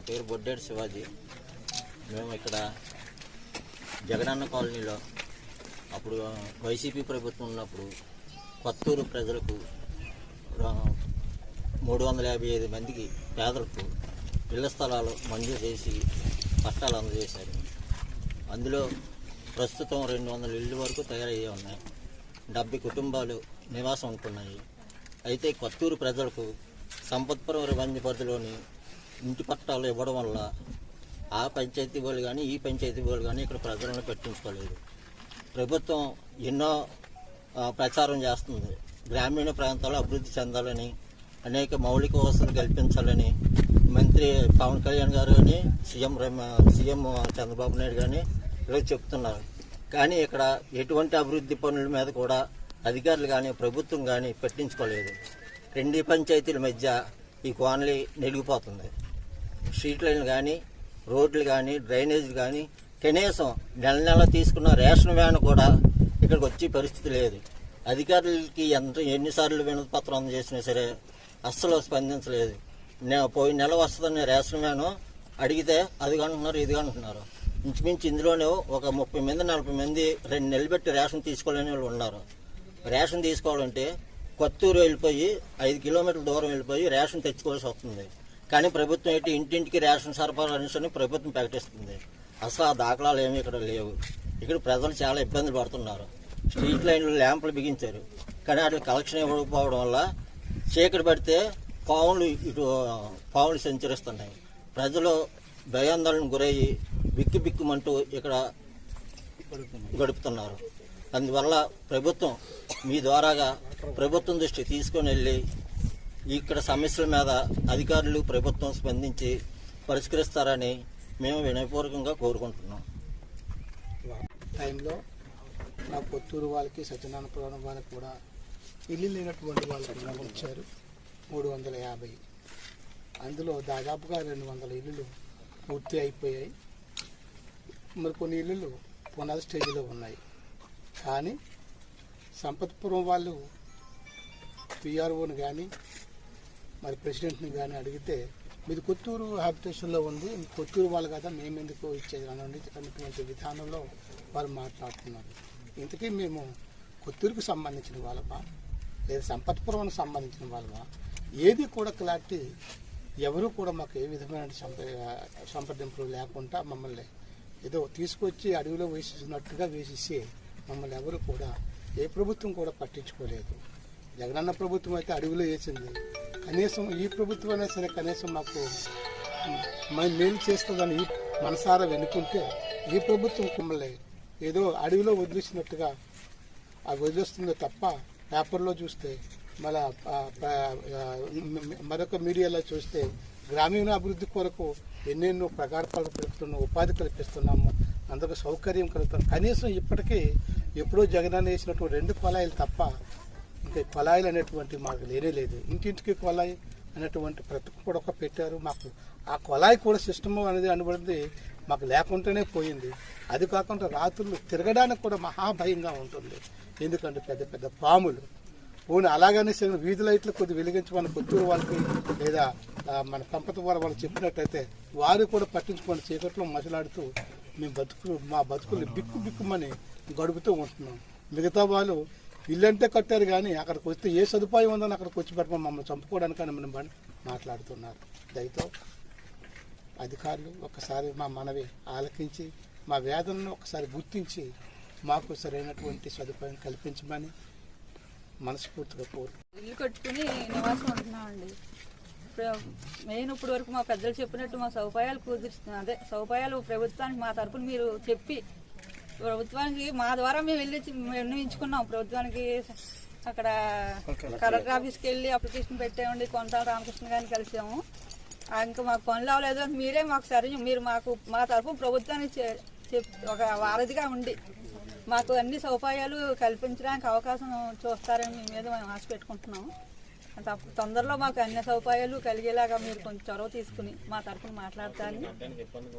నా పేరు బొడ్డేడు శివాజీ. మేము ఇక్కడ జగనన్న కాలనీలో అప్పుడు వైసీపీ ప్రభుత్వం ఉన్నప్పుడు కొత్తూరు ప్రజలకు మూడు వందల యాభై ఐదు మందికి పేదలకు ఇళ్ళ స్థలాలు మంజూరు చేసి పట్టాలు అందజేశారు. అందులో ప్రస్తుతం రెండు వందల ఇళ్ళు వరకు తయారయ్యే ఉన్నాయి. డెబ్బై కుటుంబాలు నివాసం ఉంటున్నాయి. అయితే కొత్తూరు ప్రజలకు సంపత్పురం రెవెన్యూ పరిధిలోని ఇంటి పట్టాలు ఇవ్వడం వల్ల ఆ పంచాయతీ వాళ్ళు కానీ ఈ పంచాయతీ వాళ్ళు కానీ ఇక్కడ ప్రజలను పట్టించుకోలేదు. ప్రభుత్వం ఎన్నో ప్రచారం చేస్తుంది. గ్రామీణ ప్రాంతాల్లో అభివృద్ధి చెందాలని అనేక మౌలిక వసతులు కల్పించాలని మంత్రి పవన్ కళ్యాణ్ గారు కానీ సీఎం సీఎం చంద్రబాబు నాయుడు కానీ ఇలా చెప్తున్నారు. కానీ ఇక్కడ ఎటువంటి అభివృద్ధి పనుల మీద కూడా అధికారులు కానీ ప్రభుత్వం కానీ పట్టించుకోలేదు. రెండు పంచాయతీల మధ్య ఈ కోనలి నెలిగిపోతుంది. స్ట్రీట్ లైన్లు కానీ రోడ్లు కానీ డ్రైనేజీలు కానీ కనీసం నెల నెల తీసుకున్న రేషన్ వ్యాన్ కూడా ఇక్కడికి వచ్చే పరిస్థితి లేదు. అధికారులకి ఎంత ఎన్నిసార్లు వినతి పత్రం అందజేసినా సరే అస్సలు స్పందించలేదు. నే- పోయిన నెల వస్తుందని రేషన్ వ్యాను అడిగితే అది అంటున్నారు ఇది ఇంచుమించు ఇందులోనే ఒక ముప్పై మంది నలభై మంది రెండు నెలలు పెట్టి రేషన్ తీసుకోలేని వాళ్ళు ఉన్నారు. రేషన్ తీసుకోవాలంటే కొత్తూరు వెళ్ళిపోయి ఐదు కిలోమీటర్ల దూరం వెళ్ళిపోయి రేషన్ తెచ్చుకోవాల్సి వస్తుంది. కానీ ప్రభుత్వం అయితే ఇంటింటికి రేషన్ సరఫరా అనుసరి ప్రభుత్వం ప్రకటిస్తుంది. అసలు ఆ దాఖలాలు ఏమి ఇక్కడ లేవు. ఇక్కడ ప్రజలు చాలా ఇబ్బందులు పడుతున్నారు. స్ట్రీట్ లైన్లు ల్యాంపులు బిగించారు. కానీ వాటికి కలెక్షన్ ఇవ్వకపోవడం వల్ల చీకటి పడితే పావులు ఇటు పావులు సంచరిస్తున్నాయి. ప్రజలు భయాందోళన గురయ్యి బిక్కి బిక్కుమంటూ ఇక్కడ గడుపుతున్నారు. అందువల్ల ప్రభుత్వం మీ ద్వారాగా ప్రభుత్వం దృష్టి తీసుకొని వెళ్ళి ఇక్కడ సమస్యల మీద అధికారులు ప్రభుత్వం స్పందించి పరిష్కరిస్తారని మేము వినయపూర్వకంగా కోరుకుంటున్నాం. టైంలో నా పొత్తూరు వాళ్ళకి సత్యనారాయణపురం వాళ్ళకి కూడా ఇల్లు లేనటువంటి వాళ్ళకి ఇచ్చారు. మూడు వందల యాభై. అందులో దాదాపుగా రెండు వందల ఇల్లులు పూర్తి అయిపోయాయి. మరి కొన్ని ఇల్లులు పునాది స్టేజ్లో ఉన్నాయి. కానీ సంపత్పురం వాళ్ళు పిఆర్ఓని కానీ మరి ప్రెసిడెంట్ని కానీ అడిగితే మీది కొత్తూరు హ్యాబిటేషన్లో ఉంది కొత్తూరు వాళ్ళు కదా మేము ఎందుకు ఇచ్చేది? అనండి అన్నటువంటి విధానంలో వారు మాట్లాడుతున్నారు. ఇంతకీ మేము కొత్తూరుకు సంబంధించిన వాళ్ళమా? లేదా సంపత్పురంకు సంబంధించిన వాళ్ళమా? ఏది కూడా క్లారిటీ ఎవరు కూడా మాకు ఏ విధమైన సంప సంప్రదింపులు లేకుండా మమ్మల్ని ఏదో తీసుకొచ్చి అడవిలో వేసేసినట్టుగా వేసేసి మమ్మల్ని ఎవరు కూడా ఏ ప్రభుత్వం కూడా పట్టించుకోలేదు. జగనన్న ప్రభుత్వం అయితే అడవిలో వేసింది. కనీసం ఈ ప్రభుత్వం అయినా సరే కనీసం మాకు మేలు చేస్తుందని మనసారా వెనుకుంటే ఈ ప్రభుత్వం మమ్మల్ని ఏదో అడవిలో వదిలేసినట్టుగా అవి వదిలేస్తుందో తప్ప పేపర్లో చూస్తే మళ్ళా మరొక మీడియాలో చూస్తే గ్రామీణ అభివృద్ధి కొరకు ఎన్నెన్నో ప్రకారాలు పెడుతున్నాం ఉపాధి కల్పిస్తున్నాము అందరికీ సౌకర్యం కలుగుతున్నాం కనీసం ఇప్పటికీ ఎప్పుడో జగన్ వేసినట్టు రెండు కొలాయిలు తప్ప ఇంకా కొలాయిలు అనేటువంటి మాకు లేనే లేదు. ఇంటింటికి కొలాయి అనేటువంటి ప్రతి కూడా ఒక పెట్టారు. మాకు ఆ కొలాయి కూడా సిస్టమ్ అనేది అనబడింది మాకు లేకుండానే పోయింది. అది కాకుండా రాత్రులు తిరగడానికి కూడా మహాభయంగా ఉంటుంది. ఎందుకంటే పెద్ద పెద్ద పాములు. పోనీ అలాగనే సరే వీధి లైట్లు కొద్ది వెలిగించమని కొత్తూరు వాళ్ళకి లేదా మన పంపత వారు వాళ్ళు చెప్పినట్టయితే వారు కూడా పట్టించుకొని చీకట్లో మసలాడుతూ మేము బతుకులు మా బతుకులు బిక్కు బిక్కుమని గడుపుతూ ఉంటున్నాం. మిగతా వాళ్ళు ఇల్లంటే కట్టారు కానీ అక్కడికి వస్తే ఏ సదుపాయం ఉందని అక్కడికి వచ్చి పెట్టమని మమ్మల్ని చంపుకోవడానికని మనం మాట్లాడుతున్నారు. దయతో అధికారులు ఒకసారి మా మనవి ఆలకించి మా వేదనను ఒకసారి గుర్తించి మాకు సరైనటువంటి సదుపాయం కల్పించమని మనస్ఫూర్తిగా కోరు ఇల్లు కట్టుకుని నివాసం ఉంటున్నామండి. మెయిన్ ఇప్పుడు వరకు మా పెద్దలు చెప్పినట్టు మా సదుపాయాలు కుదిరిస్తున్నా అదే సదుపాయాలు ప్రభుత్వానికి మా తరపున మీరు చెప్పి ప్రభుత్వానికి మా ద్వారా మేము వెళ్ళి నిర్ణయించుకున్నాం. ప్రభుత్వానికి అక్కడ కలెక్టర్ ఆఫీస్కి వెళ్ళి అప్లికేషన్ పెట్టామండి కొంత రామకృష్ణ గారిని కలిసాము. ఇంకా మాకు పనులు అవ్వలేదు మీరే మాకు సరే మీరు మాకు మా తరఫున ప్రభుత్వానికి ఒక వారధిగా ఉండి మాకు అన్ని సౌకర్యాలు కల్పించడానికి అవకాశం చూస్తారని మీ మీద మేము ఆశ పెట్టుకుంటున్నాము. తొందరలో మాకు అన్ని సౌకర్యాలు కలిగేలాగా మీరు కొంచెం చొరవ తీసుకుని మా తరఫున మాట్లాడతారని.